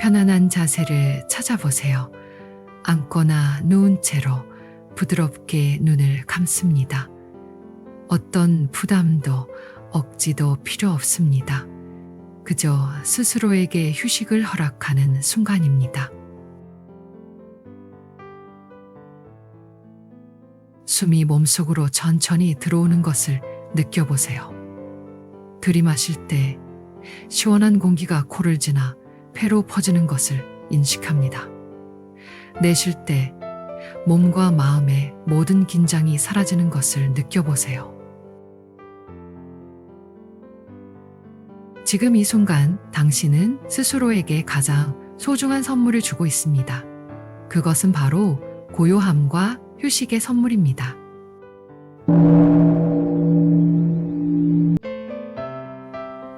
편안한 자세를 찾아보세요. 앉거나 누운 채로 부드럽게 눈을 감습니다. 어떤 부담도 억지도 필요 없습니다. 그저 스스로에게 휴식을 허락하는 순간입니다. 숨이 몸속으로 천천히 들어오는 것을 느껴보세요. 들이마실 때 시원한 공기가 코를 지나 폐로 퍼지는 것을 인식합니다. 내쉴 때 몸과 마음의 모든 긴장이 사라지는 것을 느껴보세요. 지금 이 순간 당신은 스스로에게 가장 소중한 선물을 주고 있습니다. 그것은 바로 고요함과 휴식의 선물입니다.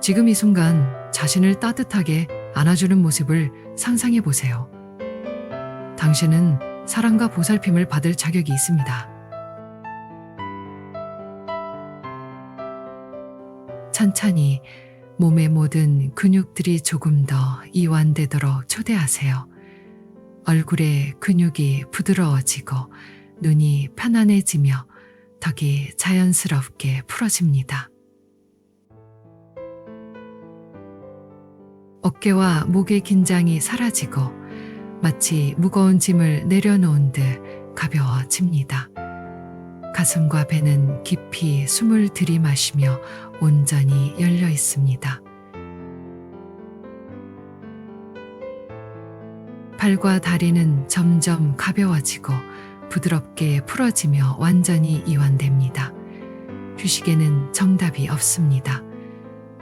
지금 이 순간 자신을 따뜻하게 안아주는 모습을 상상해 보세요. 당신은 사랑과 보살핌을 받을 자격이 있습니다. 천천히 몸의 모든 근육들이 조금 더 이완되도록 초대하세요. 얼굴의 근육이 부드러워지고 눈이 편안해지며 턱이 자연스럽게 풀어집니다. 어깨와 목의 긴장이 사라지고 마치 무거운 짐을 내려놓은 듯 가벼워집니다. 가슴과 배는 깊이 숨을 들이마시며 온전히 열려 있습니다. 팔과 다리는 점점 가벼워지고 부드럽게 풀어지며 완전히 이완됩니다. 휴식에는 정답이 없습니다.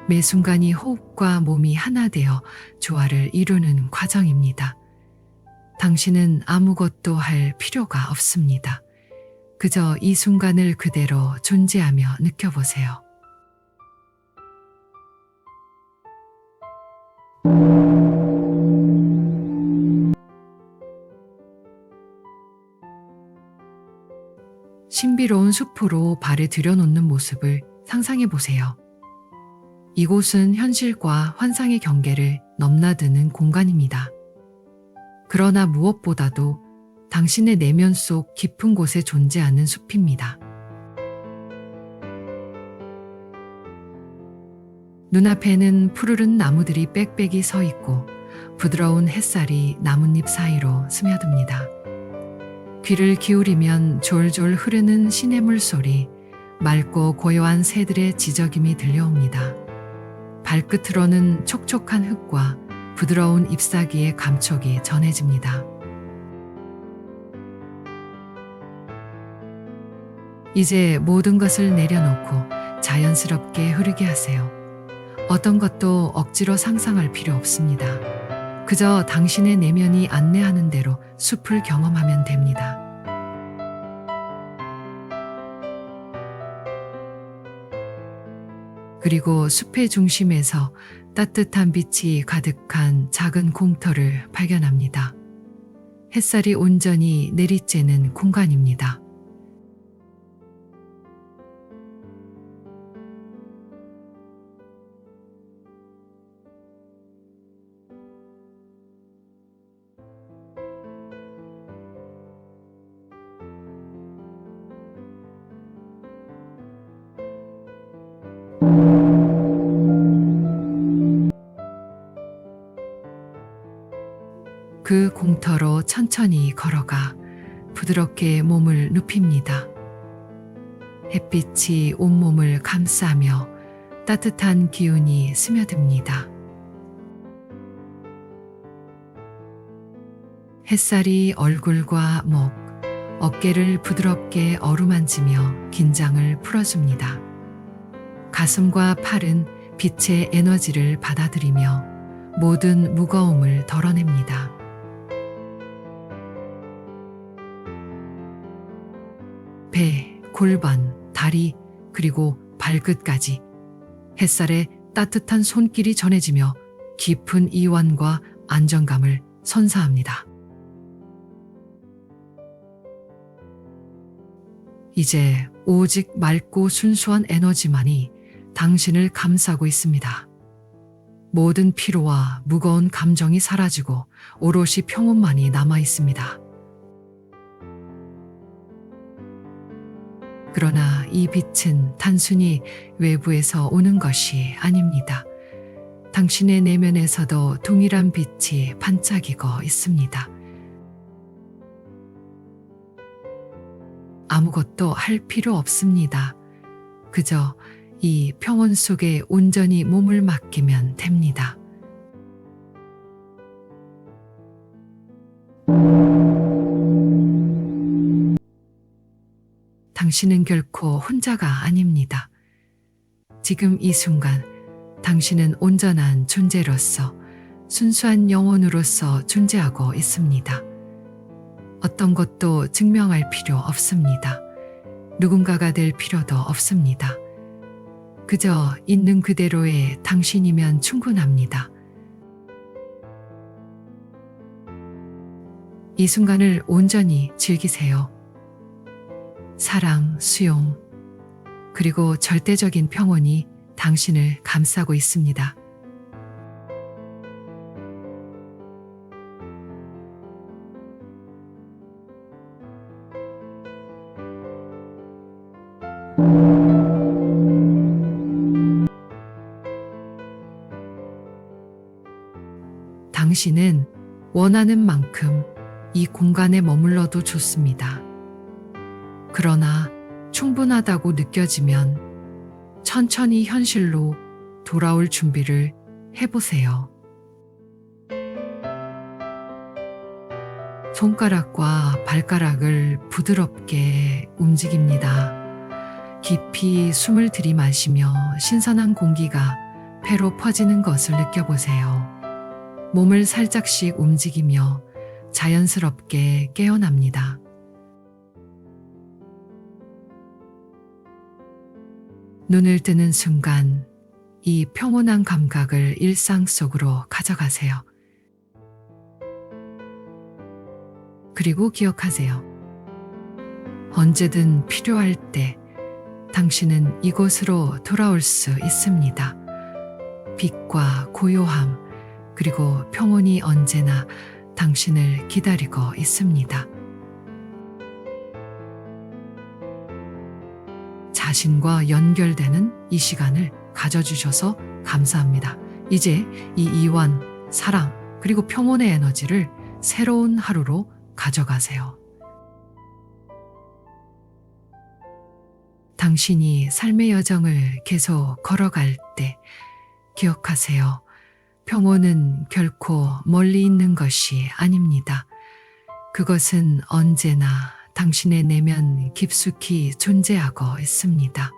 매 순간이 호흡과 몸이 하나 되어 조화를 이루는 과정입니다. 당신은 아무것도 할 필요가 없습니다. 그저 이 순간을 그대로 존재하며 느껴보세요. 신비로운 숲으로 발을 들여놓는 모습을 상상해 보세요. 이곳은 현실과 환상의 경계를 넘나드는 공간입니다. 그러나 무엇보다도 당신의 내면 속 깊은 곳에 존재하는 숲입니다. 눈앞에는 푸르른 나무들이 빽빽이 서 있고 부드러운 햇살이 나뭇잎 사이로 스며듭니다. 귀를 기울이면 졸졸 흐르는 시냇물 소리, 맑고 고요한 새들의 지저김이 들려옵니다. 발끝으로는 촉촉한 흙과 부드러운 잎사귀의 감촉이 전해집니다. 이제 모든 것을 내려놓고 자연스럽게 흐르게 하세요. 어떤 것도 억지로 상상할 필요 없습니다. 그저 당신의 내면이 안내하는 대로 숲을 경험하면 됩니다. 그리고 숲의 중심에서 따뜻한 빛이 가득한 작은 공터를 발견합니다. 햇살이 온전히 내리쬐는 공간입니다. 그 공터로 천천히 걸어가 부드럽게 몸을 눕힙니다. 햇빛이 온몸을 감싸며 따뜻한 기운이 스며듭니다. 햇살이 얼굴과 목, 어깨를 부드럽게 어루만지며 긴장을 풀어줍니다. 가슴과 팔은 빛의 에너지를 받아들이며 모든 무거움을 덜어냅니다. 배, 골반, 다리, 그리고 발끝까지 햇살에 따뜻한 손길이 전해지며 깊은 이완과 안정감을 선사합니다. 이제 오직 맑고 순수한 에너지만이 당신을 감싸고 있습니다. 모든 피로와 무거운 감정이 사라지고 오롯이 평온만이 남아 있습니다. 그러나 이 빛은 단순히 외부에서 오는 것이 아닙니다. 당신의 내면에서도 동일한 빛이 반짝이고 있습니다. 아무것도 할 필요 없습니다. 그저 이 평온 속에 온전히 몸을 맡기면 됩니다. 당신은 결코 혼자가 아닙니다. 지금 이 순간 당신은 온전한 존재로서 순수한 영혼으로서 존재하고 있습니다. 어떤 것도 증명할 필요 없습니다. 누군가가 될 필요도 없습니다. 그저 있는 그대로의 당신이면 충분합니다. 이 순간을 온전히 즐기세요. 사랑, 수용, 그리고 절대적인 평온이 당신을 감싸고 있습니다. 당신은 원하는 만큼 이 공간에 머물러도 좋습니다. 그러나 충분하다고 느껴지면 천천히 현실로 돌아올 준비를 해보세요. 손가락과 발가락을 부드럽게 움직입니다. 깊이 숨을 들이마시며 신선한 공기가 폐로 퍼지는 것을 느껴보세요. 몸을 살짝씩 움직이며 자연스럽게 깨어납니다. 눈을 뜨는 순간 이 평온한 감각을 일상 속으로 가져가세요. 그리고 기억하세요. 언제든 필요할 때 당신은 이곳으로 돌아올 수 있습니다. 빛과 고요함, 그리고 평온이 언제나 당신을 기다리고 있습니다. 자신과 연결되는 이 시간을 가져주셔서 감사합니다. 이제 이 이완, 사랑, 그리고 평온의 에너지를 새로운 하루로 가져가세요. 당신이 삶의 여정을 계속 걸어갈 때 기억하세요. 평온은 결코 멀리 있는 것이 아닙니다. 그것은 언제나 당신의 내면 깊숙이 존재하고 있습니다.